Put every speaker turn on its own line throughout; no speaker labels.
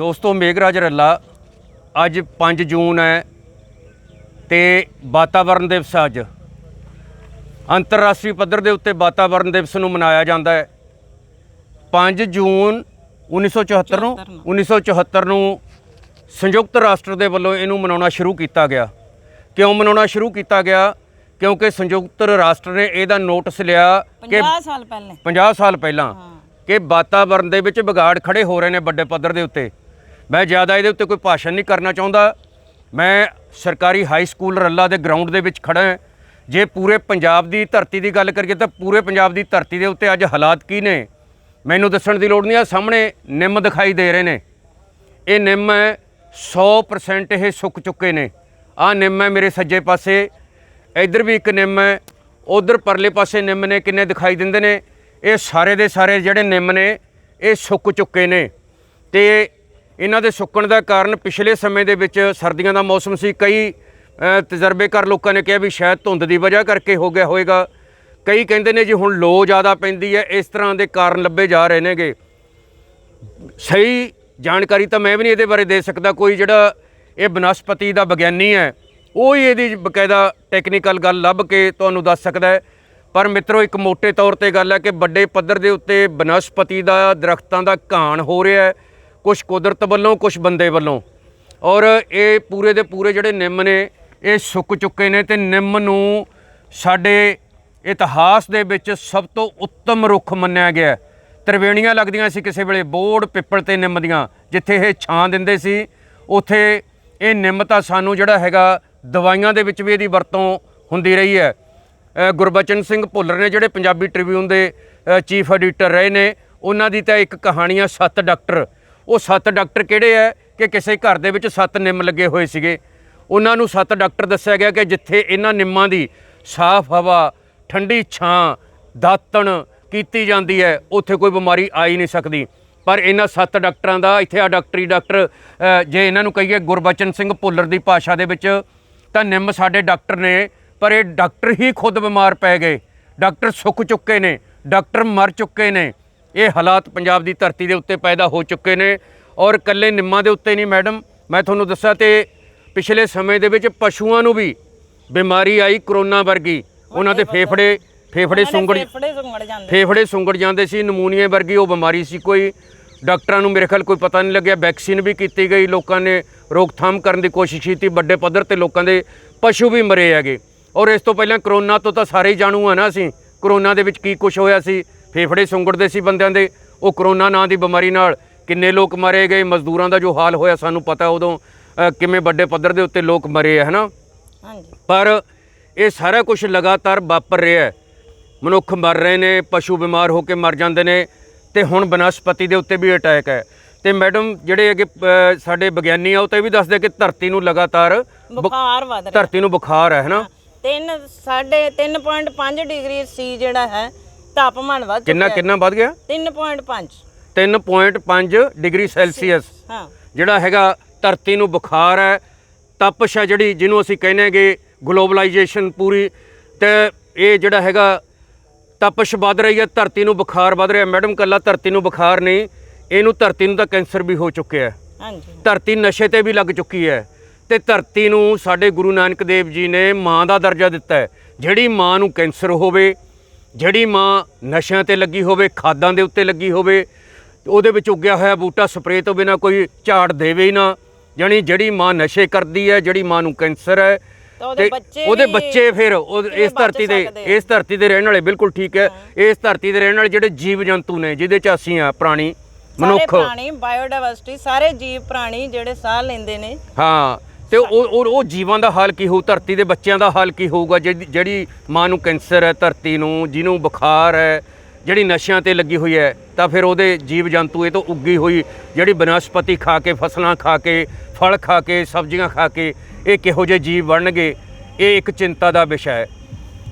ਦੋਸਤੋ ਮੇਘਰਾਜ ਰੱਲਾ ਅੱਜ 5 ਜੂਨ ਹੈ ਤੇ ਵਾਤਾਵਰਣ ਦਿਵਸ ਅੱਜ। ਅੰਤਰਰਾਸ਼ਟਰੀ ਪੱਧਰ ਦੇ ਉੱਤੇ ਵਾਤਾਵਰਣ ਦਿਵਸ ਨੂੰ ਮਨਾਇਆ ਜਾਂਦਾ ਹੈ। 5 ਜੂਨ 1974 ਨੂੰ 1974 ਨੂੰ। ਸੰਯੁਕਤ ਰਾਸ਼ਟਰ ਦੇ ਵੱਲੋਂ ਇਹਨੂੰ ਮਨਾਉਣਾ ਸ਼ੁਰੂ ਕੀਤਾ ਗਿਆ। ਕਿਉਂ ਮਨਾਉਣਾ ਸ਼ੁਰੂ ਕੀਤਾ ਗਿਆ? ਕਿਉਂਕਿ ਸੰਯੁਕਤ ਰਾਸ਼ਟਰ ਨੇ ਇਹਦਾ ਨੋਟਿਸ ਲਿਆ ਕਿ
50 ਸਾਲ ਪਹਿਲੇ।
50 ਸਾਲ ਪਹਿਲਾਂ ਕਿ ਵਾਤਾਵਰਣ ਦੇ ਵਿੱਚ ਵਿਗਾੜ ਖੜੇ ਹੋ ਰਹੇ ਨੇ ਵੱਡੇ ਪੱਧਰ ਦੇ ਉੱਤੇ। ਮੈਂ ਜ਼ਿਆਦਾ ਇਹਦੇ ਉੱਤੇ ਕੋਈ ਭਾਸ਼ਣ ਨਹੀਂ ਕਰਨਾ ਚਾਹੁੰਦਾ। ਮੈਂ ਸਰਕਾਰੀ ਹਾਈ ਸਕੂਲ ਰੱਲਾ ਦੇ ਗਰਾਊਂਡ ਦੇ ਵਿੱਚ ਖੜਾ ਹਾਂ। ਜੇ ਪੂਰੇ ਪੰਜਾਬ ਦੀ ਧਰਤੀ ਦੀ ਗੱਲ ਕਰੀਏ ਤਾਂ ਪੂਰੇ ਪੰਜਾਬ ਦੀ ਧਰਤੀ ਦੇ ਉੱਤੇ ਅੱਜ ਹਾਲਾਤ ਕੀ ਨੇ? ਮੈਨੂੰ ਦੱਸਣ ਦੀ ਲੋੜ ਨਹੀਂ ਆ ਸਾਹਮਣੇ ਨਿੰਮ ਦਿਖਾਈ ਦੇ ਰਹੇ ਨੇ। ਇਹ ਨਿੰਮ ਹੈ 100% ਇਹ ਸੁੱਕ ਚੁੱਕੇ ਨੇ। ਆਹ ਨਿੰਮ ਹੈ ਮੇਰੇ ਸੱਜੇ ਪਾਸੇ। ਇੱਧਰ ਵੀ ਇੱਕ ਨਿੰਮ ਹੈ। ਉਧਰ ਪਰਲੇ ਪਾਸੇ ਨਿੰਮ ਨੇ ਕਿੰਨੇ ਦਿਖਾਈ ਦਿੰਦੇ ਨੇ? ਇਹ ਸਾਰੇ ਦੇ ਸਾਰੇ ਜਿਹੜੇ ਨਿੰਮ ਨੇ, ਇਹ ਸੁੱਕ ਚੁੱਕੇ ਨੇ। ਤੇ ਇਹਨਾਂ ਦੇ ਸੁੱਕਣ ਦਾ ਕਾਰਨ ਪਿਛਲੇ ਸਮੇਂ ਦੇ ਵਿੱਚ ਸਰਦੀਆਂ ਦਾ ਮੌਸਮ ਸੀ। ਕਈ ਤਜਰਬੇਕਾਰ ਲੋਕਾਂ ਨੇ ਕਿਹਾ ਵੀ ਸ਼ਾਇਦ ਧੁੰਦ ਦੀ ਵਜ੍ਹਾ ਕਰਕੇ ਹੋ ਗਿਆ ਹੋਵੇਗਾ। ਕਈ ਕਹਿੰਦੇ ਨੇ ਜੀ ਹੁਣ ਲੋ ਜ਼ਿਆਦਾ ਪੈਂਦੀ ਹੈ, ਇਸ ਤਰ੍ਹਾਂ ਦੇ ਕਾਰਨ ਲੱਭੇ ਜਾ ਰਹੇ ਨੇਗੇ। ਸਹੀ ਜਾਣਕਾਰੀ ਤਾਂ ਮੈਂ ਵੀ ਨਹੀਂ ਇਹਦੇ ਬਾਰੇ ਦੇ ਸਕਦਾ। ਕੋਈ ਜਿਹੜਾ ਇਹ ਬਨਸਪਤੀ ਦਾ ਵਿਗਿਆਨੀ ਹੈ, ਉਹ ਹੀ ਇਹਦੀ ਬਕਾਇਦਾ ਟੈਕਨੀਕਲ ਗੱਲ ਲੱਭ ਕੇ ਤੁਹਾਨੂੰ ਦੱਸ ਸਕਦਾ ਹੈ। ਪਰ ਮਿੱਤਰੋ, ਇੱਕ ਮੋٹے ਤੌਰ ਤੇ ਗੱਲ ਹੈ ਕਿ ਵੱਡੇ ਪੱਧਰ ਦੇ ਉੱਤੇ ਬਨਸਪਤੀ ਦਾ ਦਰਖਤਾਂ ਦਾ ਘਾਣ ਹੋ ਰਿਹਾ ਹੈ। ਕੁਝ ਕੁਦਰਤ ਵੱਲੋਂ ਕੁਝ ਬੰਦੇ ਵੱਲੋਂ। ਔਰ ਇਹ ਪੂਰੇ ਦੇ ਪੂਰੇ ਜਿਹੜੇ ਨਿੰਮ ਨੇ, ਇਹ ਸੁੱਕ ਚੁੱਕੇ ਨੇ ਤੇ ਨਿੰਮ ਨੂੰ ਸਾਡੇ ਇਤਿਹਾਸ ਦੇ ਵਿੱਚ ਸਭ ਤੋਂ ਉੱਤਮ ਰੁੱਖ ਮੰਨਿਆ ਗਿਆ ਹੈ। ਤ੍ਰਿਵੇਣੀਆਂ ਲੱਗਦੀਆਂ ਸੀ ਕਿਸੇ ਵੇਲੇ, ਬੋੜ, ਪਿੱਪਲ ਤੇ ਨਿੰਮ ਦੀਆਂ, ਜਿੱਥੇ ਇਹ ਛਾਂ ਦਿੰਦੇ ਸੀ, ਉੱਥੇ ਇਹ ਨਿੰਮ ਤਾਂ ਸਾਨੂੰ ਜਿਹੜਾ ਹੈਗਾ, ਦਵਾਈਆਂ ਦੇ ਵਿੱਚ ਵੀ ਇਹਦੀ ਵਰਤੋਂ ਹੁੰਦੀ ਰਹੀ ਹੈ। ਗੁਰਬਚਨ ਸਿੰਘ ਭੁੱਲਰ ਨੇ ਜਿਹੜੇ ਪੰਜਾਬੀ ਟ੍ਰਿਬਿਊਨ ਦੇ ਚੀਫ ਐਡੀਟਰ ਰਹੇ ਨੇ, ਉਹਨਾਂ ਦੀ ਤਾਂ ਇੱਕ ਕਹਾਣੀ ਆ, ਸੱਤ ਡਾਕਟਰ। ਉਹ ਸੱਤ ਡਾਕਟਰ ਕਿਹੜੇ ਆ ਕਿ ਕਿਸੇ ਘਰ ਦੇ ਵਿੱਚ ਸੱਤ ਨਿੰਮ ਲੱਗੇ ਹੋਏ ਸੀਗੇ? ਉਹਨਾਂ ਨੂੰ ਸੱਤ ਡਾਕਟਰ ਦੱਸਿਆ ਗਿਆ ਕਿ ਜਿੱਥੇ ਇਹਨਾਂ ਨਿੰਮਾਂ ਦੀ ਸਾਫ਼ ਹਵਾ, ਠੰਡੀ ਛਾਂ, ਦਾਤਣ ਕੀਤੀ ਜਾਂਦੀ ਹੈ ਉੱਥੇ ਕੋਈ ਬਿਮਾਰੀ ਆ ਹੀ ਨਹੀਂ ਸਕਦੀ। ਪਰ ਇਹਨਾਂ ਸੱਤ ਡਾਕਟਰਾਂ ਦਾ ਇੱਥੇ ਆ ਡਾਕਟਰੀ ਡਾਕਟਰ ਜੇ ਇਹਨਾਂ ਨੂੰ ਕਹੀਏ ਗੁਰਬਚਨ ਸਿੰਘ ਭੁੱਲਰ ਦੀ ਭਾਸ਼ਾ ਦੇ ਵਿੱਚ, ਤਾਂ ਨਿੰਮ ਸਾਡੇ ਡਾਕਟਰ ਨੇ, ਪਰ ਇਹ ਡਾਕਟਰ ਹੀ ਖੁਦ ਬਿਮਾਰ ਪੈ ਗਏ। ਡਾਕਟਰ ਸੁੱਕ ਚੁੱਕੇ ਨੇ, ਡਾਕਟਰ ਮਰ ਚੁੱਕੇ ਨੇ। ਇਹ ਹਾਲਾਤ ਪੰਜਾਬ ਦੀ ਧਰਤੀ ਦੇ ਉੱਤੇ ਪੈਦਾ ਹੋ ਚੁੱਕੇ ਨੇ ਔਰ ਇਕੱਲੇ ਨਿੰਮਾਂ ਦੇ ਉੱਤੇ ਨਹੀਂ ਮੈਡਮ। ਮੈਂ ਤੁਹਾਨੂੰ ਦੱਸਾਂ ਤੇ ਪਿਛਲੇ ਸਮੇਂ ਦੇ ਵਿੱਚ ਪਸ਼ੂਆਂ ਨੂੰ ਵੀ ਬਿਮਾਰੀ ਆਈ ਕਰੋਨਾ ਵਰਗੀ। ਉਹਨਾਂ ਦੇ ਫੇਫੜੇ ਫੇਫੜੇ ਸੁੰਗੜ
ਫੇਫੜੇ ਸੁੰਗੜ ਜਾਂਦੇ।
ਸੀ ਨਮੂਨੀਏ ਵਰਗੀ ਉਹ ਬਿਮਾਰੀ ਸੀ ਕੋਈ। ਡਾਕਟਰਾਂ ਨੂੰ ਮੇਰੇ ਖਿਆਲ ਕੋਈ ਪਤਾ ਨਹੀਂ ਲੱਗਿਆ। ਵੈਕਸੀਨ ਵੀ ਕੀਤੀ ਗਈ ਲੋਕਾਂ ਨੇ ਰੋਕਥਾਮ ਕਰਨ ਦੀ ਕੋਸ਼ਿਸ਼ ਕੀਤੀ ਵੱਡੇ ਪੱਧਰ ਤੇ ਲੋਕਾਂ ਦੇ ਪਸ਼ੂ ਵੀ ਮਰੇ ਹੈਗੇ। ਔਰ ਇਸ ਤੋਂ ਪਹਿਲਾਂ ਕਰੋਨਾ ਤੋਂ ਤਾਂ ਸਾਰੇ ਜਾਣੂ ਆ ਨਾ ਅਸੀਂ। ਕਰੋਨਾ ਦੇ ਵਿੱਚ ਕੀ ਕੁਝ ਹੋਇਆ ਸੀ ਫੇਫੜੇ ਸੁੰਗੜਦੇ ਸੀ ਬੰਦਿਆਂ ਦੇ। ਉਹ ਕਰੋਨਾ ਨਾਂ ਦੀ ਬਿਮਾਰੀ ਨਾਲ ਕਿੰਨੇ ਲੋਕ ਮਰੇ ਗਏ। ਮਜ਼ਦੂਰਾਂ ਦਾ ਜੋ ਹਾਲ ਹੋਇਆ ਸਾਨੂੰ ਪਤਾ ਉਦੋਂ ਕਿਵੇਂ ਵੱਡੇ ਪੱਧਰ ਦੇ ਉੱਤੇ ਲੋਕ ਮਰੇ ਹੈ ਹਨਾ?
ਹਾਂਜੀ।
ਪਰ ਇਹ ਸਾਰਾ ਕੁਝ ਲਗਾਤਾਰ ਵਾਪਰ ਰਿਹਾ ਹੈ। ਮਨੁੱਖ ਮਰ ਰਹੇ ਨੇ ਪਸ਼ੂ ਬਿਮਾਰ ਹੋ ਕੇ ਮਰ ਜਾਂਦੇ ਨੇ ਤੇ ਹੁਣ ਬਨਸਪਤੀ ਦੇ ਉੱਤੇ ਵੀ ਅਟੈਕ ਹੈ। ਤੇ ਮੈਡਮ ਜਿਹੜੇ ਅੱਗੇ ਸਾਡੇ ਵਿਗਿਆਨੀ ਆ ਉਹ ਤਾਂ ਵੀ ਦੱਸਦੇ ਕਿ ਧਰਤੀ ਨੂੰ ਲਗਾਤਾਰ
ਬੁਖਾਰ ਵਧ ਰਿਹਾ।
ਧਰਤੀ ਨੂੰ ਬੁਖਾਰ ਹੈ ਹਨਾ?
ਤਿੰਨ ਸਾਢੇ 3.5 ਡਿਗਰੀ ਸੀ ਜਿਹੜਾ ਹੈ ਤਾਪਮਾਨ ਵੱਧ
ਕਿੰਨਾ
ਚੁੱਕਿਆ
ਕਿੰਨਾ ਵੱਧ ਗਿਆ?
3.5
3.5 ਡਿਗਰੀ ਸੈਲਸੀਅਸ।
ਹਾਂ।
ਜਿਹੜਾ ਹੈਗਾ ਧਰਤੀ ਨੂੰ ਬੁਖਾਰ ਹੈ ਤਪਸ਼ ਹੈ ਜਿਹੜੀ ਜਿਹਨੂੰ ਅਸੀਂ ਕਹਿੰਦੇ ਹੈਗੇ ਗਲੋਬਲਾਈਜੇਸ਼ਨ ਪੂਰੀ। ਤੇ ਇਹ ਜਿਹੜਾ ਹੈਗਾ ਤਪਸ਼ ਵੱਧ ਰਹੀ ਹੈ ਧਰਤੀ ਨੂੰ ਬੁਖਾਰ ਵੱਧ ਰਿਹਾ। ਮੈਡਮ ਕੱਲਾ ਧਰਤੀ ਨੂੰ ਬੁਖਾਰ ਨਹੀਂ ਇਹਨੂੰ ਧਰਤੀ ਨੂੰ ਤਾਂ ਕੈਂਸਰ ਵੀ ਹੋ ਚੁੱਕਿਆ ਹੈ।
ਹਾਂਜੀ।
ਧਰਤੀ ਨਸ਼ੇ ਤੇ ਵੀ ਲੱਗ ਚੁੱਕੀ ਹੈ। ਤੇ ਧਰਤੀ ਨੂੰ ਸਾਡੇ ਗੁਰੂ ਨਾਨਕ ਦੇਵ ਜੀ ਨੇ ਮਾਂ ਦਾ ਦਰਜਾ ਦਿੱਤਾ ਹੈ। ਜਿਹੜੀ ਮਾਂ ਨੂੰ ਕੈਂਸਰ ਹੋਵੇ ਜਿਹੜੀ ਮਾਂ ਨਸ਼ਿਆਂ ਤੇ ਲੱਗੀ ਹੋਵੇ ਖਾਦਾਂ ਦੇ ਉੱਤੇ ਲੱਗੀ ਹੋਵੇ ਉਹਦੇ ਵਿੱਚ ਉੱਗਿਆ ਹੋਇਆ ਬੂਟਾ ਸਪਰੇਅ ਤੋਂ ਬਿਨਾ ਕੋਈ ਝਾੜ ਦੇਵੇ ਹੀ ਨਾ। ਜਾਣੀ ਜਿਹੜੀ ਮਾਂ ਨਸ਼ੇ ਕਰਦੀ ਹੈ ਜਿਹੜੀ ਮਾਂ ਨੂੰ ਕੈਂਸਰ ਹੈ
ਤਾਂ ਉਹਦੇ ਬੱਚੇ
ਉਹਦੇ
ਵੀ
ਬੱਚੇ ਫਿਰ ਇਸ ਧਰਤੀ ਦੇ? ਇਸ ਧਰਤੀ ਦੇ ਰਹਿਣ ਵਾਲੇ ਬਿਲਕੁਲ ਠੀਕ ਹੈ। ਇਸ ਧਰਤੀ ਦੇ ਰਹਿਣ ਵਾਲੇ ਜਿਹੜੇ ਜੀਵ ਜੰਤੂ ਨੇ ਜਿਹਦੇ ਚ ਅਸੀਂ ਆ ਪ੍ਰਾਣੀ ਮਨੁੱਖ।
ਪ੍ਰਾਣੀ ਬਾਇਓਡਾਇਵਰਸਿਟੀ ਸਾਰੇ ਜੀਵ ਪ੍ਰਾਣੀ ਜਿਹੜੇ ਸਾਹ ਲੈਂਦੇ ਨੇ।
ਹਾਂ। ਤੇ ਉਹ ਉਹ ਉਹ ਜੀਵਾਂ ਦਾ ਹਾਲ ਕੀ ਹੋਊ? ਧਰਤੀ ਦੇ ਬੱਚਿਆਂ ਦਾ ਹਾਲ ਕੀ ਹੋਊਗਾ? ਜਿਹਦੀ- ਜਿਹੜੀ ਮਾਂ ਨੂੰ ਕੈਂਸਰ ਹੈ, ਧਰਤੀ ਨੂੰ, ਜਿਹਨੂੰ ਬੁਖਾਰ ਹੈ, ਜਿਹੜੀ ਨਸ਼ਿਆਂ ਤੇ ਲੱਗੀ ਹੋਈ ਹੈ, ਤਾਂ ਫਿਰ ਉਹਦੇ ਜੀਵ ਜੰਤੂ ਇਹ ਤੋਂ ਉੱਗੀ ਹੋਈ, ਜਿਹੜੀ ਬਨਸਪਤੀ ਖਾ ਕੇ, ਫਸਲਾਂ ਖਾ ਕੇ, ਫਲ ਖਾ ਕੇ, ਸਬਜ਼ੀਆਂ ਖਾ ਕੇ ਇਹ ਕਿਹੋ ਜਿਹੇ ਜੀਵ ਬਣਨਗੇ? ਇਹ ਇੱਕ ਚਿੰਤਾ ਦਾ ਵਿਸ਼ਾ ਹੈ।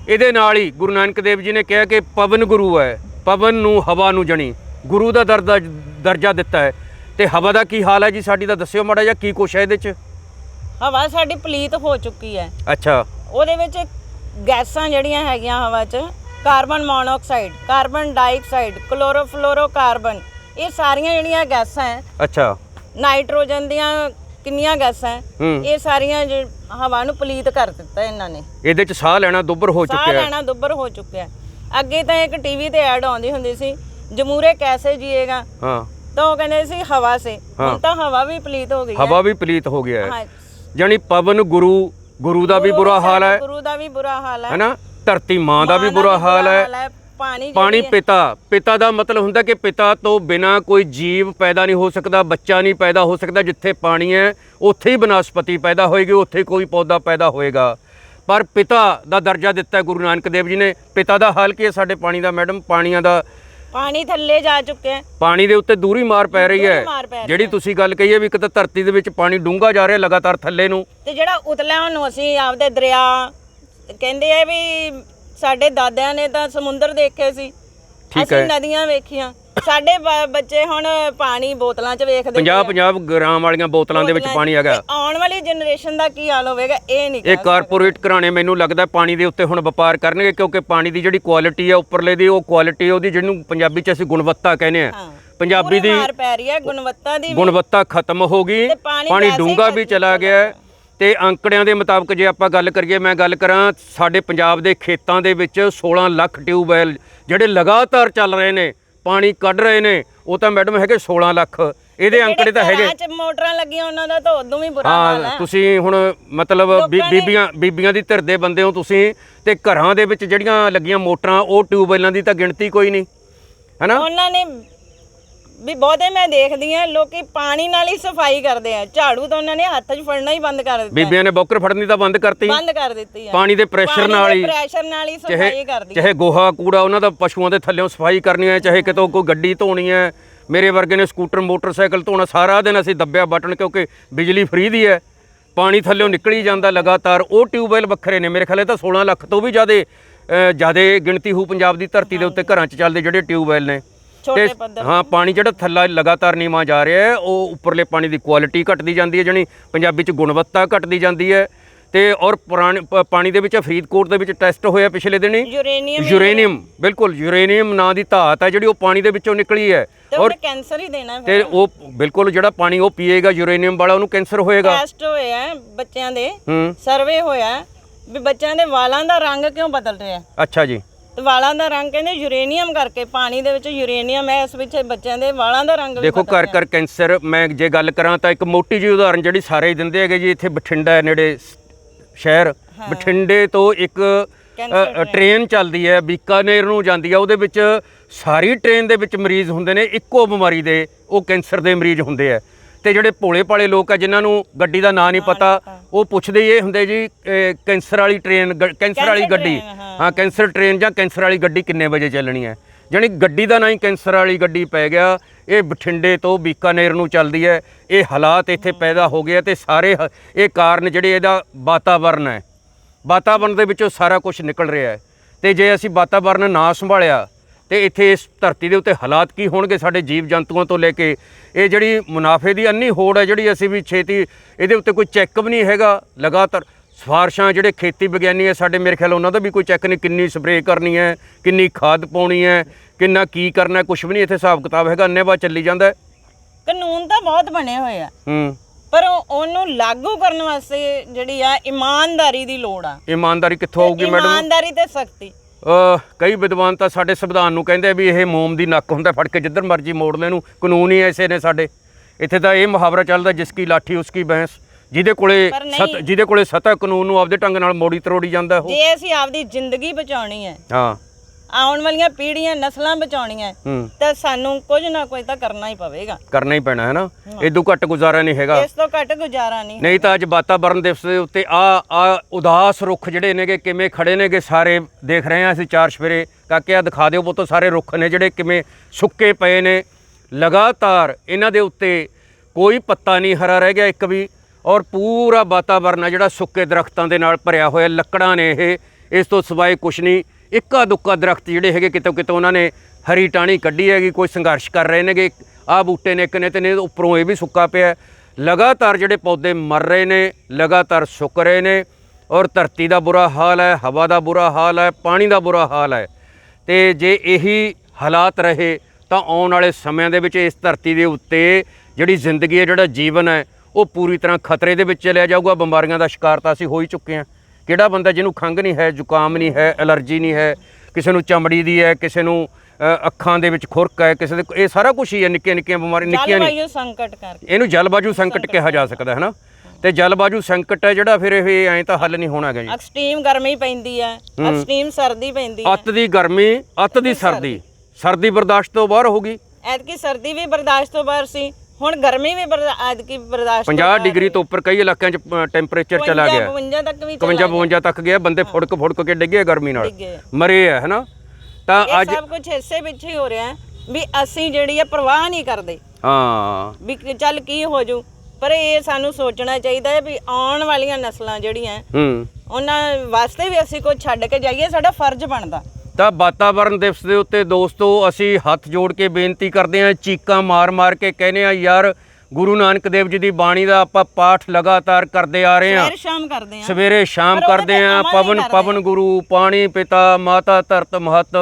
ਇਹਦੇ ਨਾਲ ਹੀ ਗੁਰੂ ਨਾਨਕ ਦੇਵ ਜੀ ਨੇ ਕਿਹਾ ਕਿ ਪਵਨ ਗੁਰੂ ਹੈ। ਪਵਨ ਨੂੰ ਹਵਾ ਨੂੰ ਜਣੀ। ਗੁਰੂ ਦਾ ਦਰਜਾ ਦਰਜਾ ਦਿੱਤਾ ਹੈ। ਤੇ ਹਵਾ ਦਾ ਕੀ ਹਾਲ ਹੈ ਜੀ? ਸਾਡੀ ਦਾ ਦੱਸਿਓ ਮਾੜਾ ਜਿਹਾ, ਕੀ ਕੁਛ ਹੈ ਇਹਦੇ 'ਚ?
ਹਵਾ ਸਾਡੀ ਪਲੀਤ ਹੋ ਚੁੱਕੀ ਹੈ।
ਅੱਛਾ।
ਉਹਦੇ ਵਿੱਚ ਗੈਸਾਂ ਜਿਹੜੀਆਂ ਹੈਗੀਆਂ ਹਵਾ 'ਚ carbon monoxide carbon dioxide chlorofluorocarbon ਇਹ ਸਾਰੀਆਂ ਜਿਹੜੀਆਂ ਗੈਸਾਂ ਹੈ
ਅੱਛਾ।
ਨਾਈਟ੍ਰੋਜਨ ਦੀਆਂ ਕਿੰਨੀਆਂ ਗੈਸਾਂ
ਹੂੰ
ਇਹ ਸਾਰੀਆਂ ਹਵਾ ਨੂੰ ਪਲੀਤ ਕਰ ਦਿੱਤਾ ਇਹਨਾਂ ਨੇ।
ਇਹਦੇ ਚ ਸਾਹ ਲੈਣਾ ਦੁੱਬਰ ਹੋ
ਸਾਹ
ਚੁੱਕਿਆ ਹੈ।
ਲੈਣਾ ਦੁੱਬਰ ਹੋ ਚੁੱਕਿਆ ਅੱਗੇ ਤਾਂ ਇੱਕ ਟੀਵੀ ਤੇ ਐਡ ਆਉਂਦੀ ਹੁੰਦੀ ਸੀ ਜਮੂਰੇ ਕੈਸੇ ਜੀਏਗਾ?
ਹਾਂ।
ਤਾਂ ਉਹ ਕਹਿੰਦੇ ਸੀ ਹਵਾ ਸੇ। ਹੁਣ ਤਾਂ ਹਵਾ ਵੀ ਪਲੀਤ ਹੋ ਗਈ ਹੈ।
ਹਵਾ ਵੀ ਪਲੀਤ ਹੋ ਗਿਆ ਹਾਂ ਜਾਨੀ ਪਵਨ ਗੁਰੂ ਗੁਰੂ ਦਾ ਵੀ ਬੁਰਾ ਹਾਲ ਹੈ।
ਗੁਰੂ ਦਾ ਵੀ ਬੁਰਾ ਹਾਲ ਹੈ।
ਹੈਨਾ? ਧਰਤੀ ਮਾਂ ਦਾ ਵੀ ਬੁਰਾ ਹਾਲ ਹੈ।
ਪਾਣੀ
ਪਾਣੀ ਪਿਤਾ ਪਿਤਾ ਦਾ ਮਤਲਬ ਹੁੰਦਾ ਕਿ ਪਿਤਾ ਤੋਂ ਬਿਨਾ ਕੋਈ ਜੀਵ ਪੈਦਾ ਨਹੀਂ ਹੋ ਸਕਦਾ ਬੱਚਾ ਨਹੀਂ ਪੈਦਾ ਹੋ ਸਕਦਾ ਜਿੱਥੇ ਪਾਣੀ ਹੈ ਉੱਥੇ ਹੀ ਬਨਸਪਤੀ ਪੈਦਾ ਹੋਏਗੀ ਉੱਥੇ ਕੋਈ ਪੌਦਾ ਪੈਦਾ ਹੋਏਗਾ। ਪਰ ਪਿਤਾ ਦਾ ਦਰਜਾ ਦਿੱਤਾ ਗੁਰੂ ਨਾਨਕ ਦੇਵ ਜੀ ਨੇ। ਪਿਤਾ ਦਾ ਹਾਲ ਕੀ ਹੈ ਸਾਡੇ ਪਾਣੀ ਦਾ ਮੈਡਮ? ਪਾਣੀਆਂ ਦਾ
ਪਾਣੀ ਥੱਲੇ ਜਾ ਚੁੱਕਿਆ ਹੈ।
ਪਾਣੀ ਦੇ ਉੱਤੇ ਦੂਰੀ ਮਾਰ ਪੈ ਰਹੀ ਹੈ।
ਮਾਰ ਪੈ ਰਹੀ
ਜਿਹੜੀ ਤੁਸੀਂ ਗੱਲ ਕਹੀ ਹੈ ਵੀ ਇੱਕ ਤਾਂ ਧਰਤੀ ਦੇ ਵਿੱਚ ਪਾਣੀ ਡੂੰਘਾ ਜਾ ਰਿਹਾ ਲਗਾਤਾਰ ਥੱਲੇ ਨੂੰ।
ਤੇ ਜਿਹੜਾ ਉਤਲਿਆ ਨੂੰ ਅਸੀਂ ਆਪਦੇ ਦਰਿਆ ਕਹਿੰਦੇ ਆ ਵੀ ਸਾਡੇ ਦਾਦਿਆਂ ਨੇ ਤਾਂ ਸਮੁੰਦਰ ਦੇਖੇ ਸੀ।
ਠੀਕ
ਅਸੀਂ
ਹੈ।
ਨਦੀਆਂ ਵੇਖੀਆਂ। ਸਾਡੇ ਬ- ਬੱਚੇ ਹੁਣ ਪਾਣੀ ਬੋਤਲਾਂ 'ਚ ਵੇਖਦੇ
50 50 ਗ੍ਰਾਮ ਵਾਲੀਆਂ ਬੋਤਲਾਂ ਦੇ ਵਿੱਚ ਪਾਣੀ ਹੈਗਾ।
ਆਉਣ ਵਾਲੀ ਜਨਰੇਸ਼ਨ ਦਾ ਕੀ ਹਾਲ ਹੋਵੇਗਾ ਇਹ ਨਹੀਂ
ਇਹ ਕਾਰਪੋਰੇਟ ਘਰਾਣੇ ਮੈਨੂੰ ਲੱਗਦਾ ਪਾਣੀ ਦੇ ਉੱਤੇ ਹੁਣ ਵਪਾਰ ਕਰਨਗੇ ਕਿਉਂਕਿ ਪਾਣੀ ਦੀ ਜਿਹੜੀ ਕੁਆਲਿਟੀ ਹੈ ਉੱਪਰਲੇ ਦੀ ਉਹ ਕੁਆਲਿਟੀ ਉਹਦੀ ਜਿਹਨੂੰ ਪੰਜਾਬੀ 'ਚ ਅਸੀਂ ਗੁਣਵੱਤਾ ਕਹਿੰਦੇ ਆ।
ਹਾਂ।
ਪੰਜਾਬੀ ਦੀ
ਮਾਰ ਪੈ ਰਹੀ ਹੈ ਗੁਣਵੱਤਾ ਦੀ ਵੀ।
ਗੁਣਵੱਤਾ ਖਤਮ ਹੋ ਗਈ
ਤੇ ਪਾਣੀ
ਪਾਣੀ
ਵੈਸੇ ਹੀ
ਡੂੰਘਾ ਵੀ ਚਲਾ ਗਿਆ। ਹੈ ਤੇ ਅੰਕੜਿਆਂ ਦੇ ਮੁਤਾਬਕ ਜੇ ਆਪਾਂ ਗੱਲ ਕਰੀਏ ਮੈਂ ਗੱਲ ਕਰਾਂ ਸਾਡੇ ਪੰਜਾਬ ਦੇ ਖੇਤਾਂ ਦੇ ਵਿੱਚ 16 ਲੱਖ ਟਿਊਬਵੈਲ ਜਿਹੜੇ ਲਗਾਤਾਰ ਚੱਲ ਰਹੇ ਨੇ ਪਾਣੀ ਕੱਢ ਰਹੇ ਨੇ ਉਹ ਤਾਂ ਮੈਡਮ ਹੈਗੇ 16 ਲੱਖ। ਇਹਦੇ ਅੰਕੜੇ ਤਾਂ ਹੈਗੇ।
'ਚ ਮੋਟਰਾਂ ਲੱਗੀਆਂ ਉਹਨਾਂ ਦਾ ਤਾਂ ਉਦੋਂ ਵੀ ਬੁਰਾ ਹਾਲ
ਹਾਂ।
ਹੈ
ਤੁਸੀਂ ਹੁਣ ਮਤਲਬ ਬੀਬੀਆਂ ਬੀਬੀਆਂ ਦੀ ਧਿਰ ਦੇ ਬੰਦੇ ਹੋ ਤੁਸੀਂ ਤੇ ਘਰਾਂ ਦੇ ਵਿੱਚ ਜਿਹੜੀਆਂ ਲੱਗੀਆਂ ਮੋਟਰਾਂ ਉਹ ਟਿਊਬਵੈਲਾਂ ਦੀ ਤਾਂ ਗਿਣਤੀ ਕੋਈ ਨਹੀਂ। ਹੈਨਾ?
ਉਹਨਾਂ ਨੇ ਵੀ ਬਹੁਤੇ ਮੈਂ ਦੇਖਦੀ ਆ ਲੋਕੀ ਪਾਣੀ ਨਾਲ ਹੀ ਸਫ਼ਾਈ ਕਰਦੇ ਆ। ਝਾੜੂ ਤਾਂ ਉਹਨਾਂ ਨੇ ਹੱਥ 'ਚ ਫੜਨਾ ਹੀ ਬੰਦ ਕਰ ਦਿੱਤਾ।
ਬੀਬੀਆਂ ਨੇ ਬੋਕਰ ਫੜਨੀ ਤਾਂ ਬੰਦ ਕਰਤੀ।
ਬੰਦ ਕਰ ਦਿੱਤੀ ਆ।
ਪਾਣੀ ਦੇ ਪ੍ਰੈਸ਼ਰ ਨਾਲ ਹੀ
ਪ੍ਰੈਸ਼ਰ ਨਾਲ ਹੀ ਸਫ਼ਾਈ ਕਰਦੀ
ਚਾਹੇ ਗੋਹਾ ਕੂੜਾ ਉਹਨਾਂ ਦਾ ਪਸ਼ੂਆਂ ਦੇ ਥੱਲੇੋਂ ਸਫ਼ਾਈ ਕਰਨੀ ਹੈ ਚਾਹੇ ਕਿਤੋਂ ਕੋਈ ਗੱਡੀ ਧੋਣੀ ਹੈ ਮੇਰੇ ਵਰਗੇ ਨੇ ਸਕੂਟਰ ਮੋਟਰਸਾਈਕਲ ਧੋਣਾ ਸਾਰਾ ਦਿਨ ਅਸੀਂ ਦੱਬਿਆ ਬਟਨ ਕਿਉਂਕਿ ਬਿਜਲੀ ਫ੍ਰੀ ਦੀ ਹੈ ਪਾਣੀ ਥੱਲੇੋਂ ਨਿਕਲੀ ਜਾਂਦਾ ਲਗਾਤਾਰ। ਉਹ ਟਿਊਬਵੈਲ ਵੱਖਰੇ ਨੇ। ਮੇਰੇ ਖਿਆਲੇ ਤਾਂ 16 ਲੱਖ ਤੋਂ ਵੀ ਜ਼ਿਆਦੇ ਜ਼ਿਆਦੇ ਗਿਣਤੀ ਹੋਊ ਪੰਜਾਬ ਦੀ ਧਰਤੀ ਦੇ ਉੱਤੇ ਘਰਾਂ 'ਚ ਚੱਲਦੇ ਜਿਹੜੇ ਟਿਊਬਵੈਲ ਨੇ।
ਛੋਟੇ ਪੱਧਰ
ਹਾਂ ਪਾਣੀ ਜਿਹੜਾ ਥੱਲਾ ਲਗਾਤਾਰ ਨੀਵਾਂ ਜਾ ਰਿਹਾ ਹੈ ਉਹ ਉੱਪਰਲੇ ਪਾਣੀ ਦੀ ਕੁਆਲਿਟੀ ਘਟਦੀ ਜਾਂਦੀ ਹੈ ਜਾਣੀ ਪੰਜਾਬੀ 'ਚ ਗੁਣਵੱਤਾ ਘਟਦੀ ਜਾਂਦੀ ਹੈ। ਤੇ ਔਰ ਪਾਣੀ ਦੇ ਵਿੱਚ ਫਰੀਦਕੋਟ ਦੇ ਵਿੱਚ ਟੈਸਟ ਹੋਇਆ ਪਿਛਲੇ ਦਿਨੀ।
ਯੂਰੇਨੀਅਮ
ਯੂਰੇਨੀਅਮ ਬਿਲਕੁਲ ਯੂਰੇਨੀਅਮ ਨਾਂ ਦੀ ਧਾਤ ਹੈ ਜਿਹੜੀ ਉਹ ਪਾਣੀ ਦੇ ਵਿੱਚੋਂ ਨਿਕਲੀ ਹੈ।
ਉਹਨੇ ਕੈਂਸਰ ਹੀ ਦੇਣਾ
ਤੇ ਉਹ ਬਿਲਕੁਲ ਜਿਹੜਾ ਪਾਣੀ ਉਹ ਪੀਏਗਾ ਯੂਰੇਨੀਅਮ ਵਾਲਾ ਉਹਨੂੰ ਕੈਂਸਰ ਹੋਏਗਾ।
ਟੈਸਟ ਹੋਇਆ ਬੱਚਿਆਂ ਦੇ। ਸਰਵੇ ਹੋਇਆ ਵੀ ਬੱਚਿਆਂ ਦੇ ਵਾਲਾਂ ਦਾ ਰੰਗ ਕਿਉਂ ਬਦਲ ਰਿਹਾ
ਅੱਛਾ ਜੀ।
ਤੇ ਵਾਲਾਂ ਦਾ ਰੰਗ ਕਹਿੰਦੇ ਯੂਰੇਨੀਅਮ ਕਰਕੇ ਪਾਣੀ ਦੇ ਵਿੱਚ ਯੂਰੇਨੀਅਮ ਹੈ ਇਸ ਵਿੱਚ ਬੱਚਿਆਂ ਦੇ ਵਾਲਾਂ ਦਾ ਰੰਗ ਵੀ
ਦੇਖੋ ਘਰ ਘਰ ਕੈਂਸਰ ਮੈਂ ਜੇ ਗੱਲ ਕਰਾਂ ਤਾਂ ਇੱਕ ਮੋਟੀ ਜਿਹੀ ਉਦਾਹਰਨ ਜਿਹੜੀ ਸਾਰੇ ਹੀ ਦਿੰਦੇ ਹੈਗੇ ਜੀ ਇੱਥੇ ਬਠਿੰਡਾ ਹੈ ਨੇੜੇ ਸ- ਸ਼ਹਿਰ। ਬਠਿੰਡੇ ਤੋਂ ਇੱਕ ਅ, ਟ੍ਰੇਨ ਚੱਲਦੀ ਹੈ ਬੀਕਾਨੇਰ ਨੂੰ ਜਾਂਦੀ ਹੈ ਉਹਦੇ ਵਿੱਚ ਸਾਰੀ ਟ੍ਰੇਨ ਦੇ ਵਿੱਚ ਮਰੀਜ਼ ਹੁੰਦੇ ਨੇ ਇੱਕੋ ਬਿਮਾਰੀ ਦੇ ਉਹ ਕੈਂਸਰ ਦੇ ਮਰੀਜ਼ ਹੁੰਦੇ ਆ। ਤੇ ਜਿਹੜੇ ਭੋਲੇ ਭਾਲੇ ਲੋਕ ਆ ਜਿਨ੍ਹਾਂ ਨੂੰ ਗੱਡੀ ਦਾ ਨਾਂ ਨਹੀਂ ਪਤਾ ਉਹ ਪੁੱਛਦੇ ਇਹ ਹੁੰਦੇ ਜੀ ਕੈਂਸਰ ਵਾਲੀ ਟ੍ਰੇਨ ਕੈਂਸਰ ਵਾਲੀ ਗੱਡੀ। ਹਾਂ। ਕੈਂਸਰ ਟ੍ਰੇਨ ਜਾਂ ਕੈਂਸਰ ਵਾਲੀ ਗੱਡੀ ਕਿੰਨੇ ਵਜੇ ਚੱਲਣੀ ਹੈ? ਜਾਣੀ ਗੱਡੀ ਦਾ ਨਾਂ ਹੀ ਕੈਂਸਰ ਵਾਲੀ ਗੱਡੀ ਪੈ ਗਿਆ ਇਹ ਬਠਿੰਡੇ ਤੋਂ ਬੀਕਾਨੇਰ ਨੂੰ ਚੱਲਦੀ ਹੈ ਇਹ ਹਾਲਾਤ ਇੱਥੇ ਪੈਦਾ ਹੋ ਗਏ ਤੇ ਸਾਰੇ ਇਹ ਕਾਰਨ ਜਿਹੜੇ ਇਹਦਾ ਵਾਤਾਵਰਨ ਹੈ। ਵਾਤਾਵਰਨ ਦੇ ਵਿੱਚੋਂ ਸਾਰਾ ਕੁਝ ਨਿਕਲ ਰਿਹਾ ਹੈ। ਤੇ ਜੇ ਅਸੀਂ ਵਾਤਾਵਰਨ ਨਾ ਸੰਭਾਲਿਆ ਤੇ ਇੱਥੇ ਇਸ ਧਰਤੀ ਦੇ ਉੱਤੇ ਹਾਲਾਤ ਕੀ ਹੋਣਗੇ ਸਾਡੇ ਜੀਵ ਜੰਤੂਆਂ ਤੋਂ ਲੈ ਕੇ? ਇਹ ਜਿਹੜੀ ਮੁਨਾਫੇ ਦੀ ਅੰਨੀ ਹੋੜ ਹੈ ਜਿਹੜੀ ਅਸੀਂ ਵੀ ਛੇਤੀ ਇਹਦੇ ਉੱਤੇ ਕੋਈ ਚੈੱਕ ਵੀ ਨਹੀਂ ਹੈਗਾ। ਲਗਾਤਾਰ ਸਿਫਾਰਸ਼ਾਂ ਜਿਹੜੇ ਖੇਤੀ ਵਿਗਿਆਨੀ ਹੈ ਸਾਡੇ ਮੇਰੇ ਖਿਆਲ ਉਹਨਾਂ ਦਾ ਵੀ ਕੋਈ ਚੈੱਕ ਨਹੀਂ ਕਿੰਨੀ ਸਪਰੇਅ ਕਰਨੀ ਹੈ ਕਿੰਨੀ ਖਾਦ ਪਾਉਣੀ ਹੈ ਕਿੰਨਾ ਕੀ ਕਰਨਾ ਕੁਝ ਵੀ ਨਹੀਂ ਇੱਥੇ ਹਿਸਾਬ ਕਿਤਾਬ ਹੈਗਾ ਅੰਨੇਵਾਹ ਚੱਲੀ ਜਾਂਦਾ।
ਕਾਨੂੰਨ ਤਾਂ ਬਹੁਤ ਬਣੇ ਹੋਏ ਆ।
ਹੂੰ।
ਪਰ ਉਹ- ਉਹਨੂੰ ਲਾਗੂ ਕਰਨ ਵਾਸਤੇ ਜਿਹੜੀ ਆ ਇਮਾਨਦਾਰੀ ਦੀ ਲੋੜ ਆ।
ਇਮਾਨਦਾਰੀ ਕਿੱਥੋਂ ਆਊਗੀ ਮੈਡਮ?
ਇਮਾਨਦਾਰੀ ਤੇ ਸਖਤੀ।
ਕਈ ਵਿਦਵਾਨ ਤਾਂ ਸਾਡੇ ਸੰਵਿਧਾਨ ਨੂੰ ਕਹਿੰਦੇ ਵੀ ਇਹ ਮੋਮ ਦੀ ਨੱਕ ਹੁੰਦਾ ਫੜ ਕੇ ਜਿੱਧਰ ਮਰਜ਼ੀ ਮੋੜ ਲੈ ਨੂੰ ਕਾਨੂੰਨ ਹੀ ਐਸੇ ਨੇ ਸਾਡੇ। ਇੱਥੇ ਤਾਂ ਇਹ ਮੁਹਾਵਰਾ ਚੱਲਦਾ ਜਿਸ ਕੀ ਲਾਠੀ ਉਸ ਕੀ ਬੈਂਸ ਜਿਹਦੇ ਕੋਲੇ ਜਿਹਦੇ ਕੋਲੇ ਸਤਾ ਕਾਨੂੰਨ ਨੂੰ ਆਪਦੇ ਢੰਗ ਨਾਲ ਮੋੜੀ ਤਰੋੜੀ ਜਾਂਦਾ ਉਹ।
ਜੇ ਅਸੀਂ ਆਪਦੀ ਜ਼ਿੰਦਗੀ ਬਚਾਉਣੀ ਹੈ
ਹਾਂ।
ਆਉਣ ਵਾਲੀਆਂ ਪੀੜ੍ਹੀਆਂ ਨਸਲਾਂ ਬਚਾਉਣੀਆਂ
ਹੂੰ
ਤਾਂ ਸਾਨੂੰ ਕੁਝ ਨਾ ਕੁਝ ਤਾਂ ਕਰਨਾ ਹੀ ਪਵੇਗਾ।
ਕਰਨਾ ਹੀ ਪੈਣਾ ਹੈ। ਨਾ ਇਦੋਂ ਘੱਟ ਗੁਜ਼ਾਰਾ ਨਹੀਂ ਹੈਗਾ।
ਇਸ ਤੋਂ ਘੱਟ ਗੁਜ਼ਾਰਾ ਨਹੀਂ
ਨਹੀਂ ਤਾਂ ਅੱਜ ਵਾਤਾਵਰਣ ਦਿਵਸ ਦੇ ਉੱਤੇ ਆ ਆ ਉਦਾਸ ਰੁੱਖ ਜਿਹੜੇ ਨੇਗੇ ਕਿਵੇਂ ਖੜੇ ਨੇਗੇ ਸਾਰੇ ਦੇਖ ਰਹੇ ਆ ਅਸੀਂ ਚਾਰ ਸਵੇਰੇ। ਕਾਕੇ ਆ ਦਿਖਾ ਦਿਓ ਪੁੱਤ ਸਾਰੇ ਰੁੱਖ ਨੇ ਜਿਹੜੇ ਕਿਵੇਂ ਸੁੱਕੇ ਪਏ ਨੇ। ਲਗਾਤਾਰ ਇਹਨਾਂ ਦੇ ਉੱਤੇ ਕੋਈ ਪੱਤਾ ਨਹੀਂ ਹਰਾ ਰਹਿ ਗਿਆ ਇੱਕ ਵੀ। ਔਰ ਪੂਰਾ ਵਾਤਾਵਰਣ ਆ ਜਿਹੜਾ ਸੁੱਕੇ ਦਰਖਤਾਂ ਦੇ ਨਾਲ ਭਰਿਆ ਹੋਇਆ ਲੱਕੜਾਂ ਨੇ ਇਹ। ਇਸ ਤੋਂ ਸਿਵਾਏ ਕੁਛ ਨਹੀਂ। ਇੱਕਾ ਦੁੱਕਾ ਦਰਖਤ ਜਿਹੜੇ ਹੈਗੇ ਕਿਤੋਂ ਕਿਤੋਂ ਉਹਨਾਂ ਨੇ ਹਰੀ ਟਾਣੀ ਕੱਢੀ ਹੈਗੀ, ਕੋਈ ਸੰਘਰਸ਼ ਕਰ ਰਹੇ ਨੇਗੇ। ਆਹ ਬੂਟੇ ਨੇ ਇੱਕ ਨੇ ਤੇ ਨੇ ਉੱਪਰੋਂ ਇਹ ਵੀ ਸੁੱਕਾ ਪਿਆ ਲਗਾਤਾਰ ਜਿਹੜੇ ਪੌਦੇ ਮਰ ਰਹੇ ਨੇ, ਲਗਾਤਾਰ ਸੁੱਕ ਰਹੇ ਨੇ ਔਰ ਧਰਤੀ ਦਾ ਬੁਰਾ ਹਾਲ ਹੈ, ਹਵਾ ਦਾ ਬੁਰਾ ਹਾਲ ਹੈ, ਪਾਣੀ ਦਾ ਬੁਰਾ ਹਾਲ ਹੈ। ਤੇ ਜੇ ਇਹੀ ਹਾਲਾਤ ਰਹੇ, ਤਾਂ ਆਉਣ ਵਾਲੇ ਸਮਿਆਂ ਦੇ ਵਿੱਚ ਇਸ ਧਰਤੀ ਦੇ ਉੱਤੇ ਜਿਹੜੀ ਜ਼ਿੰਦਗੀ ਹੈ, ਜਿਹੜਾ ਜੀਵਨ ਹੈ, ਉਹ ਪੂਰੀ ਤਰ੍ਹਾਂ ਖਤਰੇ ਦੇ ਵਿੱਚ ਚਲਿਆ ਜਾਊਗਾ। ਬਿਮਾਰੀਆਂ ਦਾ ਸ਼ਿਕਾਰ ਤਾਂ ਅਸੀਂ ਹੋ ਹੀ ਚੁੱਕੇ ਹਾਂ। ਕਿਹੜਾ ਬੰਦਾ ਜਿਹਨੂੰ ਖੰਘ ਨਹੀਂ ਹੈ ਜ਼ੁਕਾਮ ਨਹੀਂ ਹੈ ਐਲਰਜੀ ਨਹੀਂ ਹੈ ਕਿਸੇ ਨੂੰ ਚਮੜੀ ਦੀ ਹੈ ਕਿਸੇ ਨੂੰ ਅੱਖਾਂ ਦੇ ਵਿੱਚ ਖੁਰਕ ਹੈ ਕਿਸੇ ਦੇ ਇਹ ਸਾਰਾ ਕੁਝ ਹੀ ਹੈ ਨਿੱਕੀਆਂ ਨਿੱਕੀਆਂ ਬਿਮਾਰੀਆਂ ਨਿੱਕੀਆਂ ਨਹੀਂ।
ਜਲਵਾਯੂ ਸੰਕਟ ਕਰਕੇ।
ਇਹਨੂੰ ਜਲਵਾਯੂ ਸੰਕਟ ਕਿਹਾ ਜਾ ਸਕਦਾ ਹੈ ਨਾ? ਤੇ ਜਲਵਾਯੂ ਸੰਕਟ ਹੈ ਜਿਹੜਾ ਫਿਰ ਇਹ ਐਂ ਤਾਂ ਹੱਲ ਨਹੀਂ ਹੋਣਾ ਹੈਗਾ ਜੀ।
ਐਕਸਟ੍ਰੀਮ ਗਰਮੀ ਪੈਂਦੀ ਹੈ ਐਕਸਟ੍ਰੀਮ ਸਰਦੀ ਪੈਂਦੀ ਹੈ।
ਅੱਤ ਦੀ ਗਰਮੀ ਅੱਤ ਦੀ ਸਰਦੀ। ਸਰਦੀ ਬਰਦਾਸ਼ਤ ਤੋਂ ਬਾਹਰ ਹੋ ਗਈ।
ਐਤਕੀ ਸਰਦੀ ਵੀ ਬਰਦਾਸ਼ਤ ਤੋਂ ਬਾਹਰ ਸੀ। ਹੁਣ ਗਰਮੀ ਵੀ ਬਰਦਾ- ਐਤਕੀ ਬਰਦਾਸ਼ਤ ਤੋਂ
50 ਡਿਗਰੀ ਤੋਂ ਉੱਪਰ ਕਈ ਇਲਾਕਿਆਂ 'ਚ ਟੈਂਪਰੇਚਰ ਚਲਾ ਗਿਆ।
52 ਤੱਕ ਵੀ
51 52 ਤੱਕ ਗਿਆ ਬੰਦੇ ਫੁੜਕ ਫੁੜਕ ਕੇ ਡਿੱਗੇ ਗਰਮੀ ਨਾਲ। ਮਰੇ ਆ ਹੈਨਾ? ਤਾਂ ਅੱਜ
ਸਭ ਕੁਝ ਇਸੇ ਪਿੱਛੇ ਹੀ ਹੋ ਰਿਹਾ ਵੀ ਅਸੀਂ ਜਿਹੜੀ ਹੈ ਪਰਵਾਹ ਨਹੀਂ ਕਰਦੇ।
ਹਾਂ।
ਵੀ ਕਿ ਚੱਲ ਕੀ ਹੋ ਜੂ? ਪਰ ਇਹ ਸਾਨੂੰ ਸੋਚਣਾ ਚਾਹੀਦਾ ਹੈ ਵੀ ਆਉਣ ਵਾਲੀਆਂ ਨਸਲਾਂ ਜਿਹੜੀਆਂ
ਹੂੰ।
ਉਹਨਾਂ ਵਾਸਤੇ ਵੀ ਅਸੀਂ ਕੁਝ ਛੱਡ ਕੇ ਜਾਈਏ ਸਾਡਾ ਫਰਜ਼ ਬਣਦਾ।
ਤਾਂ ਵਾਤਾਵਰਣ ਦਿਵਸ ਦੇ ਉੱਤੇ ਦੋਸਤੋ ਅਸੀਂ ਹੱਥ ਜੋੜ ਕੇ ਬੇਨਤੀ ਕਰਦੇ ਹਾਂ ਚੀਕਾਂ ਮਾਰ-ਮਾਰ ਕੇ ਕਹਿੰਦੇ ਆ ਯਾਰ ਗੁਰੂ ਨਾਨਕ ਦੇਵ ਜੀ ਦੀ ਬਾਣੀ ਦਾ ਆਪਾਂ ਪਾਠ ਲਗਾਤਾਰ ਕਰਦੇ ਆ ਰਹੇ ਹਾਂ।
ਫਿਰ ਸ਼ਾਮ ਕਰਦੇ ਆ
ਸਵੇਰੇ ਸ਼ਾਮ ਕਰਦੇ
ਨਹੀਂ
ਪਵਨ। ਪਵਨ ਗੁਰੂ ਪਾਣੀ ਪਿਤਾ ਮਾਤਾ ਧਰਤ ਮਹਤ।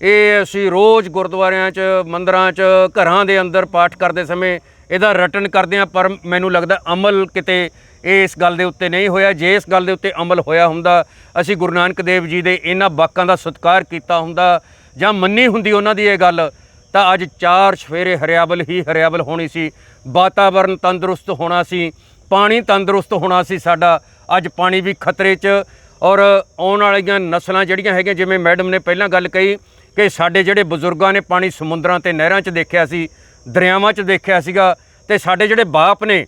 ਇਹ ਅਸੀਂ ਰੋਜ਼ ਗੁਰਦੁਆਰਿਆਂ 'ਚ ਮੰਦਰਾਂ 'ਚ ਘਰਾਂ ਦੇ ਅੰਦਰ ਪਾਠ ਕਰਦੇ ਸਮੇਂ ਇਹਦਾ ਰਟਨ ਕਰਦੇ ਆ ਪਰ ਮੈਨੂੰ ਲੱਗਦਾ ਅਮਲ ਕਿਤੇ ਇਹ ਇਸ ਗੱਲ ਦੇ ਉੱਤੇ ਨਹੀਂ ਹੋਇਆ। ਜੇ ਇਸ ਗੱਲ ਦੇ ਉੱਤੇ ਅਮਲ ਹੋਇਆ ਹੁੰਦਾ, ਅਸੀਂ ਗੁਰੂ ਨਾਨਕ ਦੇਵ ਜੀ ਦੇ ਇਹਨਾਂ ਬਾਕਾਂ ਦਾ ਸਤਿਕਾਰ ਕੀਤਾ ਹੁੰਦਾ ਜਾਂ ਮੰਨੀ ਹੁੰਦੀ ਉਹਨਾਂ ਦੀ ਇਹ ਗੱਲ, ਤਾਂ ਅੱਜ ਚਾਰ ਸਵੇਰੇ ਹਰਿਆਵਲ ਹੀ ਹਰਿਆਵਲ ਹੋਣੀ ਸੀ। ਵਾਤਾਵਰਨ ਤੰਦਰੁਸਤ ਹੋਣਾ ਸੀ, ਪਾਣੀ ਤੰਦਰੁਸਤ ਹੋਣਾ ਸੀ ਸਾਡਾ। ਅੱਜ ਪਾਣੀ ਵੀ ਖਤਰੇ 'ਚ ਔਰ ਆਉਣ ਵਾਲੀਆਂ ਨਸਲਾਂ ਜਿਹੜੀਆਂ ਹੈਗੀਆਂ, ਜਿਵੇਂ ਮੈਡਮ ਨੇ ਪਹਿਲਾਂ ਗੱਲ ਕਹੀ ਕਿ ਸਾਡੇ ਜਿਹੜੇ ਬਜ਼ੁਰਗਾਂ ਨੇ ਪਾਣੀ ਸਮੁੰਦਰਾਂ ਤੇ ਨਹਿਰਾਂ 'ਚ ਦੇਖਿਆ ਸੀ, ਦਰਿਆਵਾਂ 'ਚ ਦੇਖਿਆ ਸੀਗਾ ਤੇ ਸਾਡੇ ਜਿਹੜੇ ਬਾਪ ਨੇ